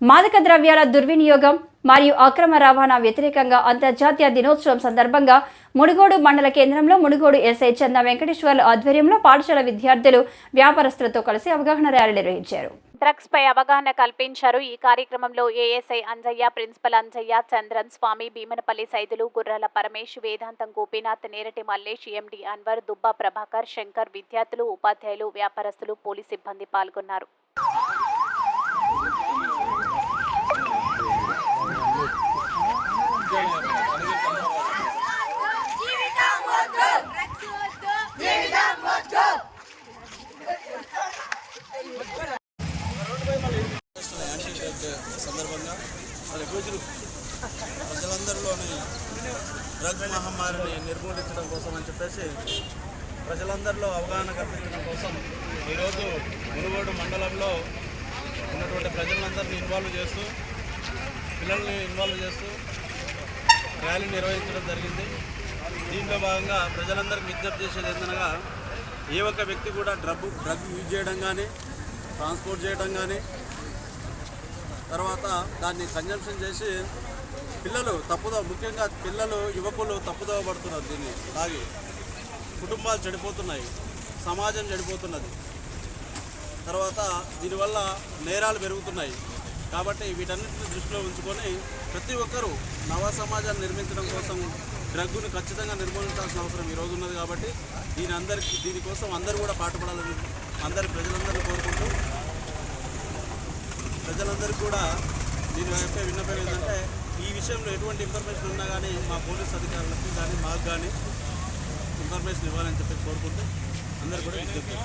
మాదక ద్రవ్యాల దుర్వినియోగం మరియు అక్రమ రవాణా వ్యతిరేకంగా అంతర్జాతీయ దినోత్సవం సందర్భంగా మునుగోడు మండల కేంద్రంలో మునుగోడు ఎస్ఐ చంద వెంకటేశ్వర్ల ఆధ్వర్యంలో పాఠశాల విద్యార్థులు వ్యాపారస్తులతో కలిసి అవగాహన ర్యాలీ నిర్వహించారు. డ్రగ్స్ పై అవగాహన కల్పించారు. ఈ కార్యక్రమంలో ఏఎస్ఐ అంజయ్య ప్రిన్సిపల్ అంజయ్య చంద్రన్ స్వామి భీమనపల్లి సైదులు గుర్రాల పరమేష్ వేదాంతం గోపీనాథ్ నేరటి మల్లేష్ ఎండి అన్వర్ దుబ్బా ప్రభాకర్ శంకర్ విద్యార్థులు ఉపాధ్యాయులు వ్యాపారస్తులు పోలీస్ సిబ్బంది పాల్గొన్నారు యాంటీ డ్రగ్ సందర్భంగా మరి రోజులు ప్రజలందరిలోని డ్రగ్ మహమ్మారిని నిర్మూలించడం కోసం అని చెప్పేసి ప్రజలందరిలో అవగాహన కల్పించడం కోసం ఈరోజు మునుగోడు మండలంలో ఉన్నటువంటి ప్రజలందరినీ ఇన్వాల్వ్ చేస్తూ పిల్లల్ని ఇన్వాల్వ్ చేస్తూ ర్యాలీ నిర్వహించడం జరిగింది. దీంట్లో భాగంగా ప్రజలందరికీ విజ్ఞప్తి చేసేది ఏంటనగా ఏ ఒక్క వ్యక్తి కూడా డ్రగ్ డ్రగ్ యూజ్ చేయడం కానీ ట్రాన్స్పోర్ట్ చేయడం కానీ తర్వాత దాన్ని కన్జంప్షన్ చేసి పిల్లలు తప్పుదో ముఖ్యంగా పిల్లలు యువకులు తప్పుదోవ పడుతున్నారు దీన్ని తాగి. కుటుంబాలు చెడిపోతున్నాయి. సమాజం చెడిపోతున్నది. తర్వాత దీనివల్ల నేరాలు పెరుగుతున్నాయి. కాబట్టి వీటన్నిటిని దృష్టిలో ఉంచుకొని ప్రతి ఒక్కరూ నవ సమాజాన్ని నిర్మించడం కోసం డ్రగ్గును ఖచ్చితంగా నిర్మూలించాల్సిన అవసరం ఈరోజు ఉన్నది కాబట్టి దీని అందరికి దీనికోసం అందరూ కూడా పాటుపడాలని అందరి ప్రజలందరినీ కోరుకుంటూ ప్రజలందరికీ కూడా దీని చెప్పే విన్నపం ఏంటంటే ఈ విషయంలో ఎటువంటి ఇన్ఫర్మేషన్ ఉన్నా కానీ మా పోలీస్ అధికారులకు కానీ మాకు కానీ ఇన్ఫర్మేషన్ ఇవ్వాలని చెప్పి కోరుకుంటూ అందరు కూడా థ్యాంక్ యూ.